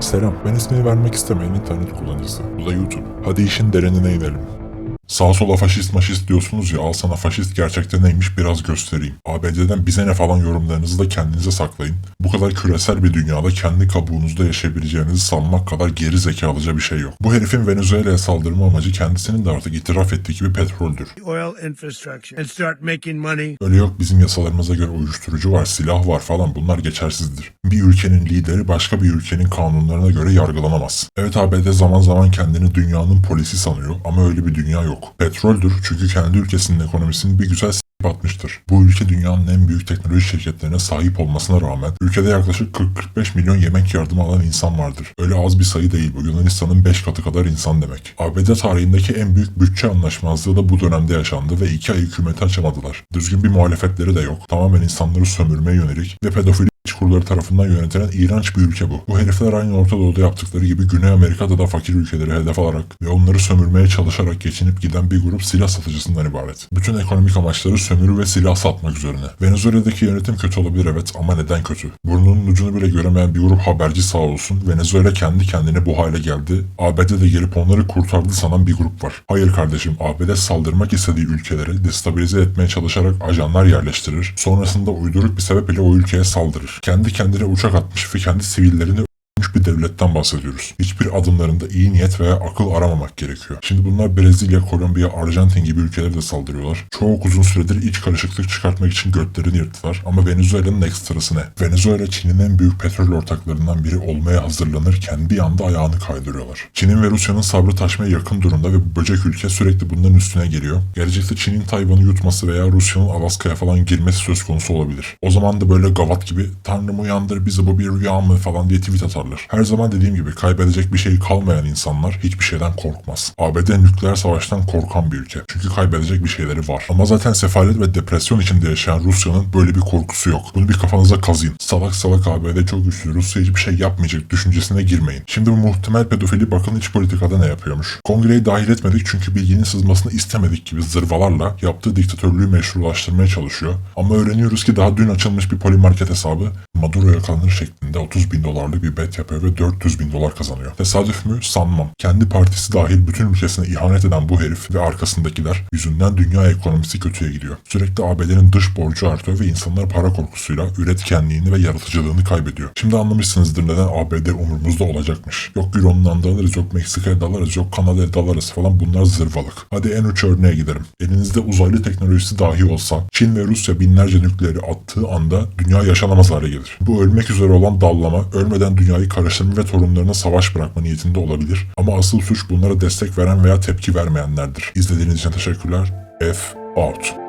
Selam, ben ismini vermek istemeyen internet kullanıcısı. Bu da YouTube. Hadi işin derinine inelim. Sağ sola faşist maşist diyorsunuz ya al sana faşist gerçekten neymiş biraz göstereyim. ABD'den bize ne falan yorumlarınızı da kendinize saklayın. Bu kadar küresel bir dünyada kendi kabuğunuzda yaşayabileceğinizi sanmak kadar geri zekalıca bir şey yok. Bu herifin Venezuela'ya saldırma amacı kendisinin de artık itiraf ettiği gibi petroldür. oil infrastructure and start making money. Öyle yok bizim yasalarımıza göre uyuşturucu var, silah var falan bunlar geçersizdir. Bir ülkenin lideri başka bir ülkenin kanunlarına göre yargılanamaz. Evet ABD zaman zaman kendini dünyanın polisi sanıyor ama öyle bir dünya yok. Petroldür çünkü kendi ülkesinin ekonomisini bir güzel s**p atmıştır. Bu ülke dünyanın en büyük teknoloji şirketlerine sahip olmasına rağmen ülkede yaklaşık 40-45 milyon yemek yardımı alan insan vardır. Öyle az bir sayı değil bu Yunanistan'ın 5 katı kadar insan demek. ABD tarihindeki en büyük bütçe anlaşmazlığı da bu dönemde yaşandı ve iki ay hükümeti açamadılar. Düzgün bir muhalefetleri de yok. Tamamen insanları sömürmeye yönelik ve pedofili kurları tarafından yönetilen iğrenç bir ülke bu. Bu herifler aynı Orta Doğu'da yaptıkları gibi Güney Amerika'da da fakir ülkeleri hedef alarak ve onları sömürmeye çalışarak geçinip giden bir grup silah satıcısından ibaret. Bütün ekonomik amaçları sömürü ve silah satmak üzerine. Venezuela'daki yönetim kötü olabilir evet ama neden kötü? Burnunun ucunu bile göremeyen bir grup haberci sağ olsun Venezuela kendi kendine bu hale geldi. ABD de gelip onları kurtardı sanan bir grup var. Hayır kardeşim ABD saldırmak istediği ülkeleri destabilize etmeye çalışarak ajanlar yerleştirir. Sonrasında uyduruk bir sebep ile o ülkeye saldırır. Kendi kendine uçak atmış ve kendi sivillerini bir devletten bahsediyoruz. Hiçbir adımlarında iyi niyet veya akıl aramamak gerekiyor. Şimdi bunlar Brezilya, Kolombiya, Arjantin gibi ülkelere de saldırıyorlar. Çok uzun süredir iç karışıklık çıkartmak için götlerini yırttılar ama Venezuela'nın ekstrası ne? Venezuela Çin'in en büyük petrol ortaklarından biri olmaya hazırlanırken bir anda ayağını kaydırıyorlar. Çin'in ve Rusya'nın sabrı taşmaya yakın durumda ve bu böcek ülke sürekli bunların üstüne geliyor. Gelecekte Çin'in Tayvan'ı yutması veya Rusya'nın Alaska'ya falan girmesi söz konusu olabilir. O zaman da böyle gavat gibi Tanrım uyandır bizi bu bir rüya mı falan diye tweet atarlar. Her zaman dediğim gibi kaybedecek bir şey kalmayan insanlar hiçbir şeyden korkmaz. ABD nükleer savaştan korkan bir ülke. Çünkü kaybedecek bir şeyleri var. Ama zaten sefalet ve depresyon içinde yaşayan Rusya'nın böyle bir korkusu yok. Bunu bir kafanıza kazıyın. Salak salak ABD çok güçlü. Rusya hiçbir şey yapmayacak düşüncesine girmeyin. Şimdi bu muhtemel pedofili bakın iç politikada ne yapıyormuş. Kongreyi dahil etmedik çünkü bilginin sızmasını istemedik gibi zırvalarla yaptığı diktatörlüğü meşrulaştırmaya çalışıyor. Ama öğreniyoruz ki daha dün açılmış bir polimarket hesabı Maduro yakalanır şeklinde 30 bin dolarlık bir bet yapıyor ve 400 bin dolar kazanıyor. Tesadüf mü? Sanmam. Kendi partisi dahil bütün ülkesine ihanet eden bu herif ve arkasındakiler yüzünden dünya ekonomisi kötüye gidiyor. Sürekli ABD'nin dış borcu artıyor ve insanlar para korkusuyla üretkenliğini ve yaratıcılığını kaybediyor. Şimdi anlamışsınızdır neden ABD umurumuzda olacakmış. Yok Euro'nun dalarız, yok Meksika'ya dalarız, yok Kanada'ya dalarız falan bunlar zırvalık. Hadi en uç örneğe gidelim. Elinizde uzaylı teknolojisi dahi olsa Çin ve Rusya binlerce nükleeri attığı anda dünya yaşanamaz hale gelir. Bu ölmek üzere olan dallama ölmeden dünyayı karıştırma ve torunlarına savaş bırakma niyetinde olabilir. Ama asıl suç bunlara destek veren veya tepki vermeyenlerdir. İzlediğiniz için teşekkürler. F out.